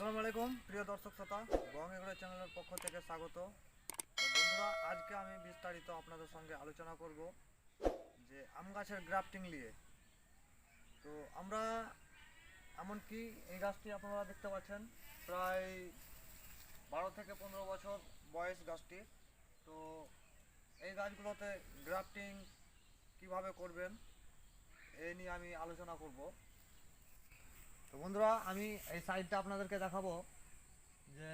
আসসালামু আলাইকুম, প্রিয় দর্শক শ্রোতা। বং চ্যানেলের পক্ষ থেকে স্বাগত। বন্ধুরা, আজকে আমি বিস্তারিত আপনাদের সঙ্গে আলোচনা করব যে আম গাছের গ্রাফটিং নিয়ে। তো আমরা, এমনকি এই গাছটি আপনারা দেখতে পাচ্ছেন, প্রায় বারো থেকে পনেরো বছর বয়স গাছটি। তো এই গাছগুলোতে গ্রাফটিং কীভাবে করবেন এই নিয়ে আমি আলোচনা করব। বন্ধুরা, আমি এই সাইডটা আপনাদেরকে দেখাবো যে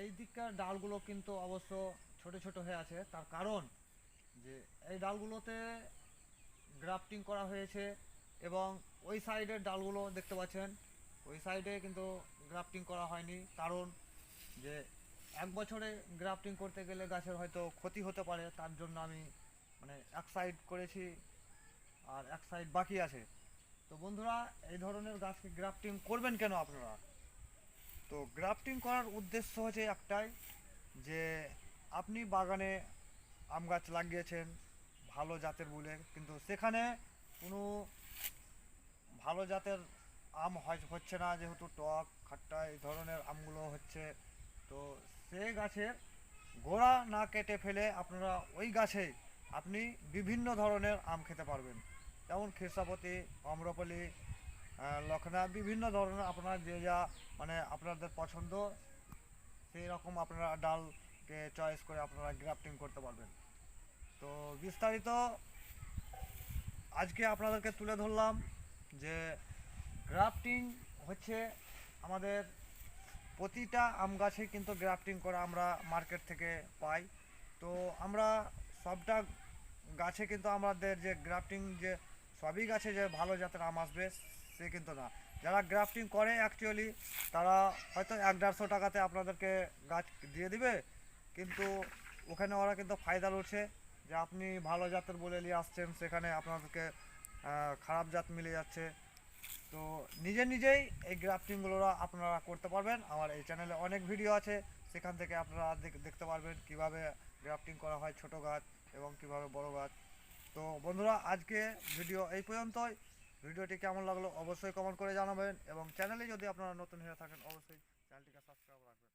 এই দিককার ডালগুলো কিন্তু অবশ্য ছোট ছোট হয়ে আছে। তার কারণ যে এই ডালগুলোতে গ্রাফটিং করা হয়েছে এবং ওই সাইডের ডালগুলো দেখতে পাচ্ছেন, ওই সাইডে কিন্তু গ্রাফটিং করা হয়নি। কারণ যে এক বছরে গ্রাফটিং করতে গেলে গাছের হয়তো ক্ষতি হতে পারে, তার জন্য আমি মানে এক সাইড করেছি আর এক সাইড বাকি আছে। তো বন্ধুরা, এই ধরনের গাছকে গ্রাফটিং করবেন কেন আপনারা? তো গ্রাফটিং করার উদ্দেশ্য হচ্ছে একটাই, যে আপনি বাগানে আম গাছ লাগিয়েছেন, ভালো জাতের বলে, কিন্তু সেখানে কোনো ভালো জাতের আম হয়- হচ্ছে না, যেহেতু টক, খাট্টা, এই ধরনের আমগুলো হচ্ছে। তো সে গাছের গোড়া না কেটে ফেলে আপনারা ওই গাছেই আপনি বিভিন্ন ধরনের আম খেতে পারবেন। যেমন খেসাপতি আম্রপলি লখনা, বিভিন্ন ধরনের আপনার যে যা মানে আপনাদের পছন্দ, সেই রকম আপনারা ডালকে চয়েস করে আপনারা গ্রাফটিং করতে পারবেন। তো বিস্তারিত আজকে আপনাদেরকে তুলে ধরলাম যে গ্রাফটিং হচ্ছে আমাদের প্রতিটা আম গাছে কিন্তু গ্রাফটিং করা আমরা মার্কেট থেকে পাই। তো আমরা সবটা গাছে কিন্তু আমাদের যে গ্রাফটিং যে সবই গাছে যে ভালো জাতের আম আসবে, সে কিন্তু না। যারা গ্রাফটিং করে অ্যাকচুয়ালি তারা হয়তো এক দেড়শো টাকাতে আপনাদেরকে গাছ দিয়ে দিবে, কিন্তু ওখানে ওরা কিন্তু ফায়দা লুটছে যে আপনি ভালো জাতের বলে নিয়ে আসছেন, সেখানে আপনাদেরকে খারাপ জাত মিলে যাচ্ছে। তো নিজে নিজেই এই গ্রাফটিংগুলো আপনারা করতে পারবেন। আমার এই চ্যানেলে অনেক ভিডিও আছে, সেখান থেকে আপনারা দেখ- দেখতে পারবেন কীভাবে গ্রাফটিং করা হয় ছোট গাছ এবং কীভাবে বড় গাছ। তো বন্ধুরা, আজকে ভিডিও এই পর্যন্তই। ভিডিওটি কেমন লাগল অবশ্যই কমেন্ট করে জানাবেন এবং চ্যানেলে যদি আপনারা নতুন হয়ে থাকেন, অবশ্যই চ্যানেলটিকে সাবস্ক্রাইব রাখবেন।